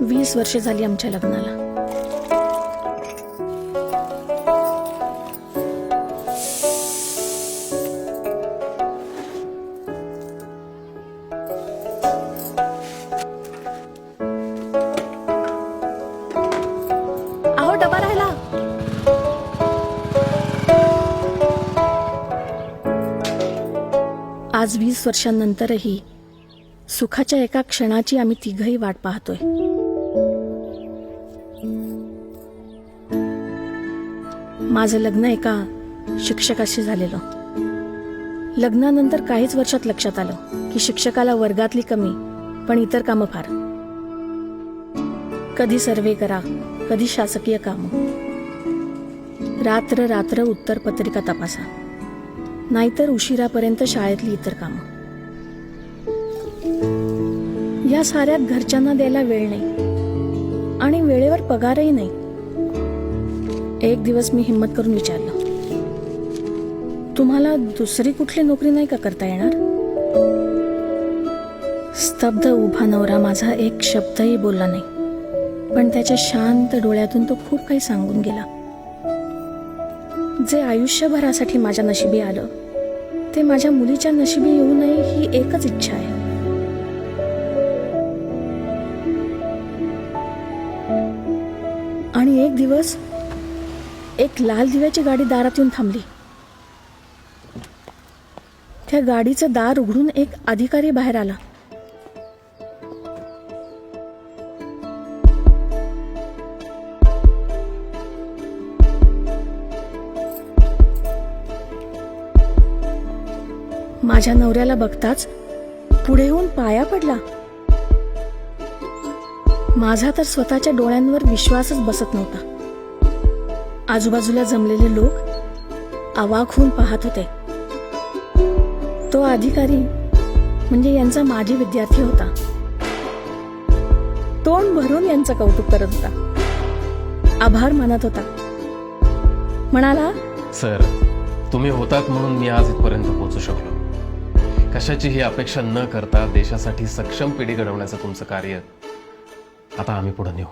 वीस वर्ष झाली आमच्या लग्नाला. आहो डबा राहिला. आज वीस वर्षांनंतरही सुखाच्या एका क्षणाची आम्ही तिघही वाट पाहतोय. माझं लग्न एका शिक्षकाशी झालेलं. लग्नानंतर काहीच वर्षात लक्षात आलं की शिक्षकाला वर्गातली कमी पण इतर कामं फार. कधी सर्वे करा कधी शासकीय कामं. रात्र रात्र उत्तर पत्रिका तपासा. नाहीतर उशिरापर्यंत शाळेतली इतर कामं. या साऱ्यात घरच्यांना द्यायला वेळ नाही. आणि वेळेवर पगारही नाही. एक दिवस मी हिंमत करून विचारलं. तुम्हाला दुसरी कुठली नोकरी नाही का करता येणार? स्तब्ध उभा नवरा माझा एक शब्दही बोलला नाही. पण त्याच्या शांत डोळ्यातून तो खूप काही सांगून गेला. जे आयुष्यभरासाठी माझ्या नशिबी आलं ते माझ्या मुलीच्या नशिबी येऊ नये ही एकच इच्छा आहे. एक दिवस एक लाल दिव्याची गाडी दारात येऊन थांबली. त्या गाडीचं दार उघडून एक अधिकारी बाहेर आला. माझ्या नवऱ्याला बघताच पुढे होऊन पाया पडला. माझा तर स्वतःच्या डोळ्यांवर विश्वासच बसत नव्हता. आजूबाजूला जमलेले लोक आवाक होऊन पाहत होते. तो अधिकारी म्हणजे यांचा माजी विद्यार्थी होता. तोंड भरून यांचं कौतुक करत होता. आभार मानत होता. म्हणाला सर तुम्ही होतात म्हणून मी आज इथपर्यंत पोहोचू शकलो. कशाचीही अपेक्षा न करता देशासाठी सक्षम पिढी घडवण्याचं तुमचं कार्य आता आम्ही पुढे नेऊ.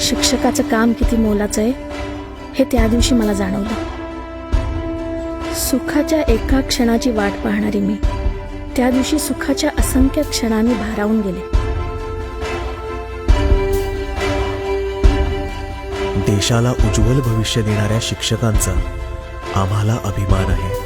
शिक्षकाचं काम किती मोलाचं आहे हे त्या दिवशी मला जाणवलं. सुखाच्या एका क्षणाची वाट पाहणारी मी त्या दिवशी सुखाच्या असंख्य क्षणांनी भारावून गेले. देशाला उज्ज्वल भविष्य देणाऱ्या शिक्षकांचा आम्हाला अभिमान आहे.